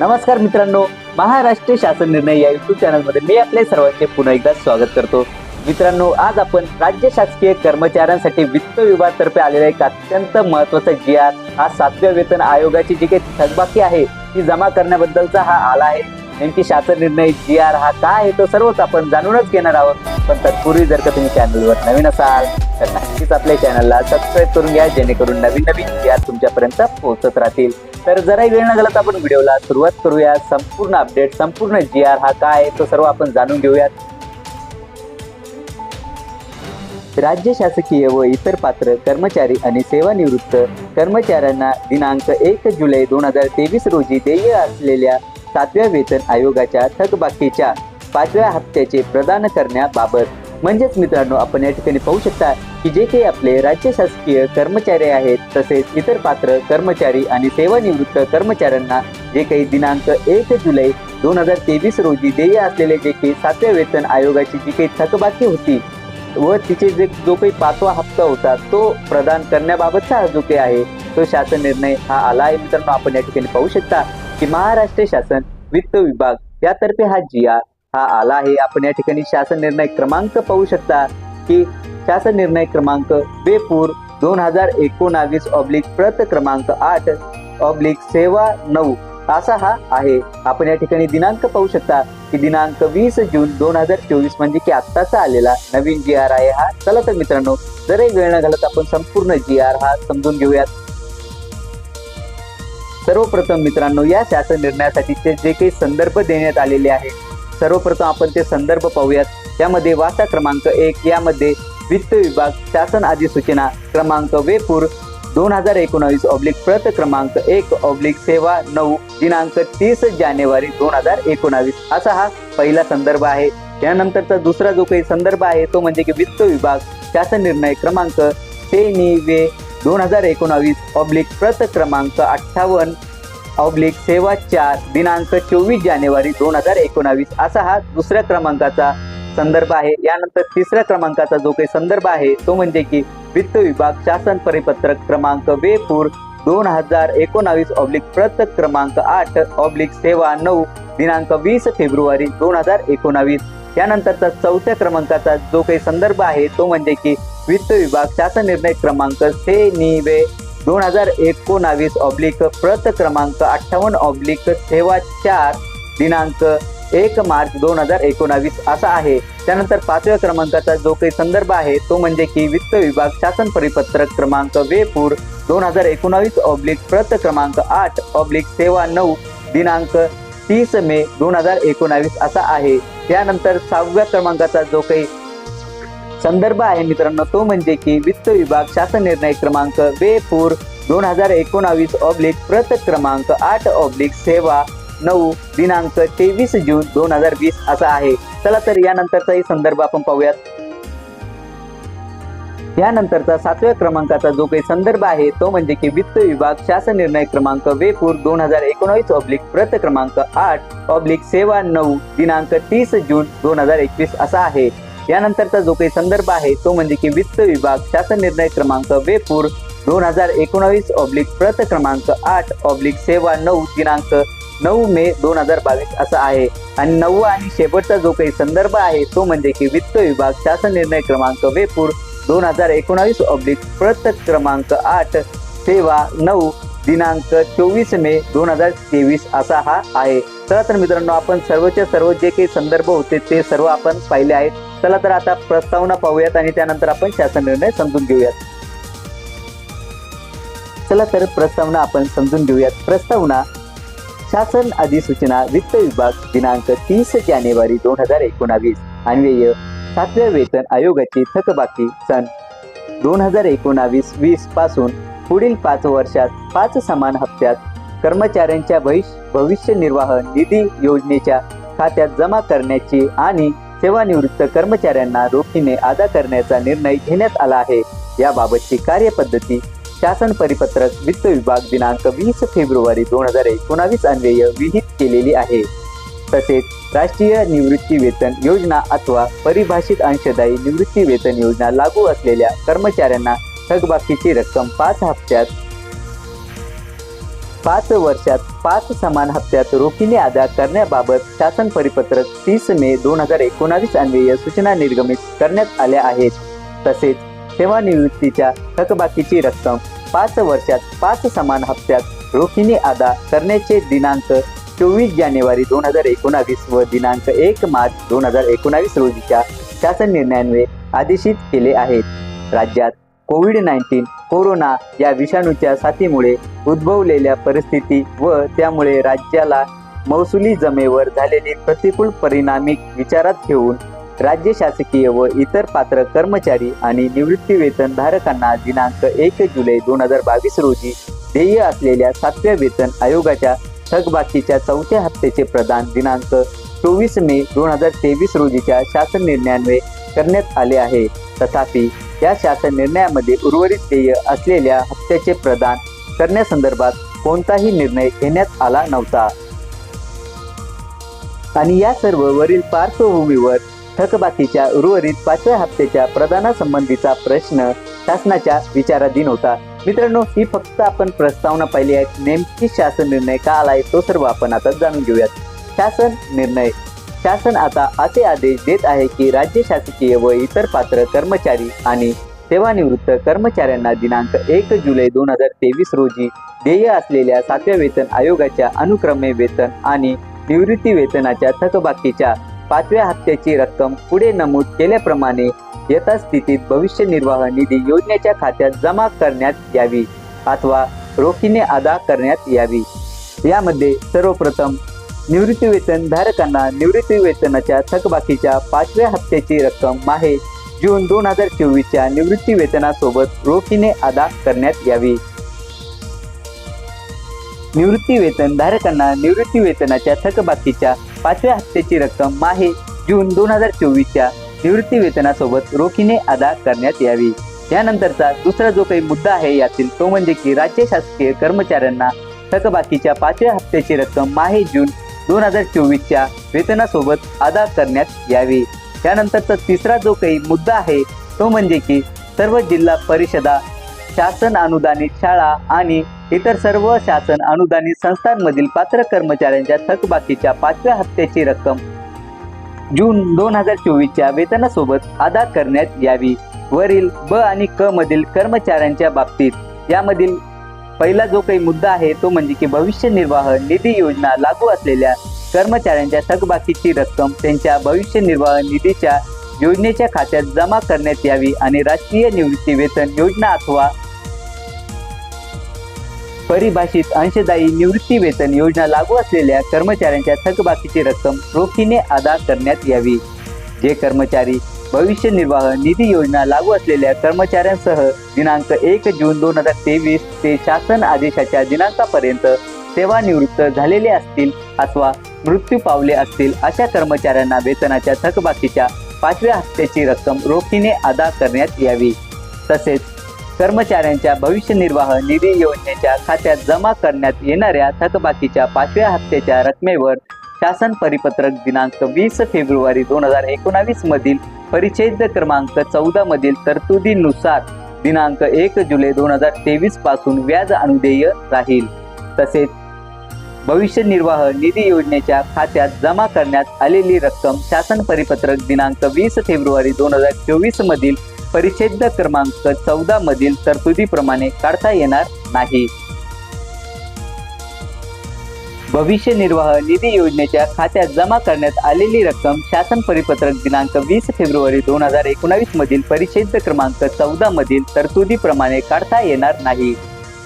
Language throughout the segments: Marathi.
नमस्कार मित्रांनो महाराष्ट्र शासन निर्णय या युट्यूब चॅनलमध्ये मी आपले सर्वांचे पुन्हा एकदा स्वागत करतो. मित्रांनो आज आपण राज्य शासकीय कर्मचाऱ्यांसाठी वित्त विभागातर्फे आलेला एक अत्यंत महत्त्वाचा जी आर हा सातव्या वेतन आयोगाची जी काही थकबाकी आहे ती जमा करण्याबद्दलचा हा आला आहे. नेमकी शासन निर्णय जी आर हा काय आहे तो सर्वच आपण जाणूनच घेणार आहोत. पण तत्पूर्वी जर का तुम्ही चॅनलवर नवीन असाल तर नक्कीच आपल्या चॅनलला सबस्क्राईब करून घ्या जेणेकरून नवीन नवीन जी आर तुमच्यापर्यंत पोहोचत राहतील. तर जराही वेळ न घालत आपण व्हिडिओला सुरुवात करूया. संपूर्ण अपडेट संपूर्ण जी आर हा काय आहे तो सर्व आपण जाणून घेऊयात. राज्य शासकीय व इतर पात्र कर्मचारी आणि सेवानिवृत्त कर्मचाऱ्यांना दिनांक एक जुलै दोन हजार तेवीस रोजी देय असलेल्या सातव्या वेतन आयोगाच्या थकबाकीच्या पाचव्या हप्त्याचे प्रदान करण्याबाबत. म्हणजेच मित्रांनो आपण या ठिकाणी पाहू शकता की जे काही आपले राज्य शासकीय कर्मचारी आहेत तसेच इतर पात्र कर्मचारी आणि सेवानिवृत्त कर्मचाऱ्यांना जे काही दिनांक एक जुलै दोन हजार तेवीस रोजी देय असलेले जे काही सातव्या वेतन आयोगाची जी काही थकबाकी होती व तिचे जे जो काही पाचवा हप्ता होता तो प्रदान करण्याबाबतचा जो काही आहे तो शासन निर्णय हा आला आहे. मित्रांनो आपण या ठिकाणी पाहू शकता की महाराष्ट्र शासन वित्त विभाग यातर्फे हा जी आर हा आला आहे. आपण या ठिकाणी शासन निर्णय क्रमांक पाहू शकता. की शासन निर्णय क्रमांक बेपूर दोन हजार एकोणावीस ऑब्लिक प्रत क्रमांक आठ ऑब्लिक सेवा नऊ असा हा आहे. आपण या ठिकाणी दिनांक पाहू शकता की दिनांक वीस जून दोन हजार चोवीस म्हणजे की आत्ताचा आलेला नवीन जी आर आहे हा. चला तर मित्रांनो जरी वेळ न घालत आपण संपूर्ण जी आर हा समजून घेऊयात. सर्वप्रथम मित्रांनो या शासन निर्णयासाठीचे जे काही संदर्भ देण्यात आलेले आहेत सर्वप्रथम आपण ते संदर्भ पाहूयात. यामध्ये वाचा क्रमांक एक यामध्ये वित्त विभाग शासन अधिसूचना क्रमांक वेपूर दोन हजार एकोणावीस ऑब्लिक प्रत क्रमांक एक ऑब्लिक सेवा नऊ दिनांक तीस जानेवारी दोन हजार एकोणावीस. असा हा पहिला संदर्भ आहे. यानंतरचा दुसरा जो काही संदर्भ आहे तो म्हणजे की वित्त विभाग शासन निर्णय क्रमांक ते नि वे दोन हजार एकोणावीस ऑब्लिक प्रत क्रमांक अठ्ठावन्न ऑब्लिक सेवा चार दिनांक चोवीस जानेवारी दोन हजार एकोणावीस. असा हा दुसऱ्या क्रमांकाचा संदर्भ आहे. यानंतर तिसऱ्या क्रमांकाचा जो काही संदर्भ आहे तो म्हणजे की वित्त विभाग शासन परिपत्रक क्रमांक वेपूर दोन हजार एकोणावीस ऑब्लिक प्रत क्रमांक आठ ऑब्लिक सेवा नऊ दिनांक वीस फेब्रुवारी दोन हजार एकोणावीस. यानंतरचा चौथ्या क्रमांकाचा जो काही संदर्भ आहे तो म्हणजे की वित्त विभाग शासन निर्णय क्रमांक से नि वे दोन हजार एकोणावीस ऑब्लिक प्रत क्रमांक अठ्ठावन्न ऑब्लिक सेवा चार दिनांक एक मार्च दोन हजार एकोणावीस असा आहे. त्यानंतर पाचव्या क्रमांकाचा जो काही संदर्भ आहे तो म्हणजे की वित्त विभाग शासन परिपत्रक क्रमांक वेपूर दोन हजार एकोणावीस ऑब्लिक प्रत क्रमांक आठ ऑब्लिक सेवा नऊ दिनांक तीस मे दोन हजार एकोणावीस असा आहे. त्यानंतर सहाव्या क्रमांकाचा जो काही संदर्भ आहे मित्रांनो तो म्हणजे की वित्त विभाग शासन निर्णय क्रमांक वेपूर दोन हजार एकोणावीस ऑब्लिक प्रत क्रमांक आठ ऑब्लिक सेवा नऊ दिनांक तेवीस जून दोन हजार वीस असा आहे. चला तर यानंतरचाही संदर्भ आपण पाहूयात. यानंतरचा सातव्या क्रमांकाचा जो काही संदर्भ आहे तो म्हणजे की वित्त विभाग शासन निर्णय क्रमांक वेपूर दोन हजार एकोणावीस ऑब्लिक प्रत क्रमांक आठ ऑब्लिक सेवा नऊ दिनांक तीस जून दोन हजार एकवीस असा आहे. यानंतरचा जो काही संदर्भ आहे तो म्हणजे की वित्त विभाग शासन निर्णय क्रमांक वेपूर दोन हजार एकोणावीस ऑब्लिक प्रत क्रमांक आठ ऑब्लिक सेवा नऊ दिनांक नऊ मे दोन हजार बावीस असा आहे. आणि नववा आणि शेवटचा जो काही संदर्भ आहे तो म्हणजे की वित्त विभाग शासन निर्णय क्रमांक वेपूर दोन हजार एकोणावीस ऑब्लिक प्रत क्रमांक आठ सेवा नऊ दिनांक चोवीस मे दोन हजार तेवीस असा हा आहे. चला तर मित्रांनो आपण सर्वच्या सर्व जे काही संदर्भ होते ते सर्व आपण पाहिले आहेत. चला तर आता प्रस्तावना पाहूयात आणि त्यानंतर आपण शासन निर्णय समजून घेऊयात. चला तर प्रस्तावना आपण समजून घेऊयात. प्रस्तावना शासन अधिसूचना वित्त विभाग दिनांक तीस जानेवारी दोन हजार एकोणावीस. अन्वय सातव्या वेतन आयोगाची थकबाकी सन दोन हजार एकोणावीस वीसपासून पुढील पाच वर्षात पाच समान हप्त्यात कर्मचाऱ्यांच्या भविष्य भविष्य निर्वाह निधी योजनेच्या खात्यात जमा करण्याची आणि सेवानिवृत्त कर्मचाऱ्यांना रोखीने अदा करण्याचा निर्णय घेण्यात आला आहे. याबाबतची कार्यपद्धती शासन परिपत्रक वित्त विभाग दिनांक वीस फेब्रुवारी दोन हजार एकोणावीस अन्वय विहित केलेली आहे. तसेच राष्ट्रीय निवृत्ती वेतन योजना अथवा परिभाषित अंशदायी निवृत्ती वेतन योजना लागू असलेल्या कर्मचाऱ्यांना थकबाकीची रक्कम पाच हप्त्यात पाच वर्षात पाच समान हप्त्यात रोखीने अदा करण्याबाबत शासन परिपत्रक तीस मे दोन हजार एकोणावीस अन्वय सूचना निर्गमित करण्यात आल्या आहेत. तसेच सेवानिवृत्तीच्या थकबाकीची रक्कम पाच वर्षात पाच समान हप्त्यात रोखीने अदा करण्याचे दिनांक चोवीस जानेवारी दोन हजार एकोणावीस व दिनांक एक मार्च दोन हजार एकोणावीस रोजीच्या शासन निर्णयान्वये आदेशित केले आहेत. राज्यात कोविड नाईन्टीन कोरोना या विषाणूच्या साथीमुळे उद्भवलेल्या परिस्थिती व त्यामुळे राज्याला महसुली जमेवर झालेली प्रतिकूल परिणामी विचारात घेऊन राज्य शासकीय व इतर पात्र कर्मचारी आणि निवृत्ती वेतन धारकांना दिनांक एक जुलै दोन हजार बावीस रोजी ध्येय असलेल्या सातव्या वेतन आयोगाच्या थकबाकीच्या चौथ्या हप्त्याचे प्रदान दिनांक चोवीस मे दोन हजार तेवीस रोजीच्या शासन निर्णयान्वये करण्यात आले आहे. तथापि या शासन निर्णयामध्ये उर्वरित देय असलेल्या हप्त्याचे प्रदान करण्यासंदर्भात कोणताही निर्णय घेण्यात आला नव्हता. आणि या सर्व वरील पार्श्वभूमीवर थकबाकीच्या उर्वरित पाचव्या हप्त्याच्या प्रदानासंबंधीचा प्रश्न शासनाच्या विचाराधीन होता. मित्रांनो ही फक्त आपण प्रस्तावना पाहिली आहे नेमकी शासन निर्णय का आलाय तो सर्व आपण आता जाणून घेऊयात. शासन निर्णय. शासन आता असे आदेश देत आहे की राज्य शासकीय व इतर पात्र कर्मचारी आणि सेवानिवृत्त कर्मचाऱ्यांना दिनांक एक जुलै दोन हजार तेवीस रोजी देय असलेल्या सातव्या वेतन आयोगाच्या अनुक्रमे वेतन आणि निवृत्ती वेतनाच्या थकबाकीच्या पाचव्या हप्त्याची रक्कम पुढे नमूद केल्याप्रमाणे यथास्थितीत भविष्य निर्वाह निधी योजनेच्या खात्यात जमा करण्यात यावी अथवा रोखीने अदा करण्यात यावी. यामध्ये सर्वप्रथम निवृत्तीवेतन धारकांना निवृत्ती वेतनाच्या थकबाकीच्या पाचव्या हप्त्याची रक्कम माहे जून दोन हजार चोवीसच्या निवृत्ती वेतनासोबत रोखीने अदा करण्यात यावी. निवृत्ती वेतन धारकांना निवृत्ती वेतनाच्या थकबाकीच्या पाचव्या हप्त्याची रक्कम माहे जून दोन हजार चोवीसच्या निवृत्ती वेतनासोबत रोखीने अदा करण्यात यावी. यानंतरचा दुसरा जो काही मुद्दा आहे यातील तो म्हणजे की राज्य शासकीय कर्मचाऱ्यांना थकबाकीच्या पाचव्या हप्त्याची रक्कम माहे जून दोन हजार चोवीसच्या वेतनासोबत अदा करण्यात यावी. त्यानंतरचा तिसरा जो काही मुद्दा आहे तो म्हणजे की सर्व जिल्हा परिषदा शासन अनुदानित शाळा आणि इतर सर्व शासन अनुदानित संस्थांमधील पात्र कर्मचाऱ्यांच्या थकबाकीच्या पाचव्या हप्त्याची रक्कम जून दोन हजार चोवीसच्या वेतनासोबत अदा करण्यात यावी. वरील ब आणि क मधील कर्मचाऱ्यांच्या बाबतीत यामधील पहिला जो काही मुद्दा आहे तो म्हणजे की भविष्य निर्वाह निधी योजना लागू असलेल्या कर्मचाऱ्यांच्या थकबाकीची रक्कम त्यांच्या भविष्य निर्वाह निधीच्या योजनेच्या खात्यात जमा करण्यात यावी आणि राष्ट्रीय निवृत्ती वेतन योजना अथवा परिभाषित अंशदायी निवृत्ती वेतन योजना लागू असलेल्या कर्मचाऱ्यांच्या थकबाकीची रक्कम रोखीने अदा करण्यात यावी. जे कर्मचारी भविष्य निर्वाह निधी योजना लागू असलेल्या कर्मचाऱ्यांसह दिनांक एक जून दोन हजार तेवीस ते शासन आदेशाच्या दिनांकापर्यंत सेवानिवृत्त झालेले असतील अथवा मृत्यू पावले असतील अशा कर्मचाऱ्यांना वेतनाच्या थकबाकीच्या पाचव्या हप्त्याची रक्कम रोखीने अदा करण्यात यावी. तसेच कर्मचाऱ्यांच्या भविष्य निर्वाह निधी योजनेच्या खात्यात जमा करण्यात येणाऱ्या थकबाकीच्या पाचव्या हप्त्याच्या रकमेवर शासन परिपत्रक दिनांक वीस फेब्रुवारी दोन हजार एकोणावीस मधील परिच्छेद क्रमांक चौदा मधील तरतुदीनुसार दिनांक एक जुलै दोन हजार तेवीसपासून व्याज अनुदेय राहील. तसेच भविष्य निर्वाह निधी योजनेच्या खात्यात जमा करण्यात आलेली रक्कम शासन परिपत्रक दिनांक वीस फेब्रुवारी दोन हजार चोवीस मधील परिच्छेद क्रमांक चौदा मधील तरतुदीप्रमाणे काढता येणार नाही. भविष्य निर्वाह निधी योजनेच्या खात्यात जमा करण्यात आलेली रक्कम शासन परिपत्रक दिनांक वीस फेब्रुवारी दोन हजार एकोणावीस मधील परिच्छेद क्रमांक चौदा मधील तरतुदीप्रमाणे काढता येणार नाही.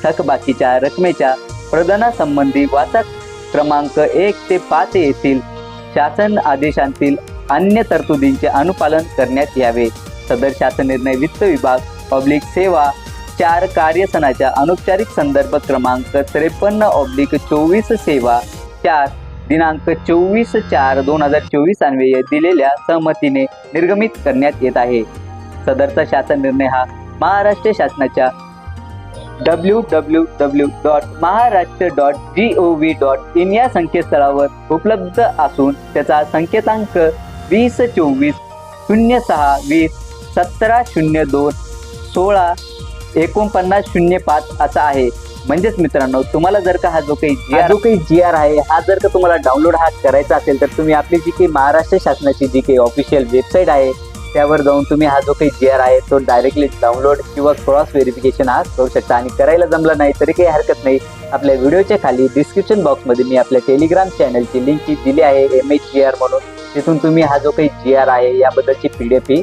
थकबाकीच्या रकमेच्या प्रदानासंबंधी वाचक क्रमांक एक ते पाच येथील शासन आदेशांतील अन्य तरतुदींचे अनुपालन करण्यात यावे. सदर शासन निर्णय वित्त विभाग पब्लिक सेवा चार कार्यसनाच्या अनौपचारिक संदर्भ क्रमांक त्रेपन्न ऑब्लिक चोवीस सेवा चार दिनांक चोवीस चार दोन हजार चोवीस अन्वये दिलेल्या सहमतीने निर्गमित करण्यात येत आहे. सदरचा शासन निर्णय हा महाराष्ट्र शासनाच्या W W W dot Maharashtra dot G O V dot in या संकेतस्थळावर उपलब्ध असून त्याचा संकेतांक वीस चोवीस शून्य सहा वीस सतरा शून्य दोन सोळा एकोणपन्नास शून्य पाच असा आहे. म्हणजेच मित्रांनो तुम्हाला जर का हा जो काही जी जो काही जी आर आहे हा जर का तुम्हाला डाउनलोड हा करायचा असेल तर तुम्ही आपली जी काही महाराष्ट्र शासनाची जी काही ऑफिशियल वेबसाईट आहे त्यावर जाऊन तुम्ही हा जो काही जी आर आहे तो डायरेक्टली डाउनलोड किंवा क्रॉस व्हेरिफिकेशन हा करू शकता. आणि करायला जमलं नाही तरी काही हरकत नाही. आपल्या व्हिडिओच्या खाली डिस्क्रिप्शन बॉक्समध्ये मी आपल्या टेलिग्राम चॅनलची लिंक दिली आहे एम एच जी आर म्हणून. तिथून तुम्ही हा जो काही जी आर आहे याबद्दलची पी डी एफ ही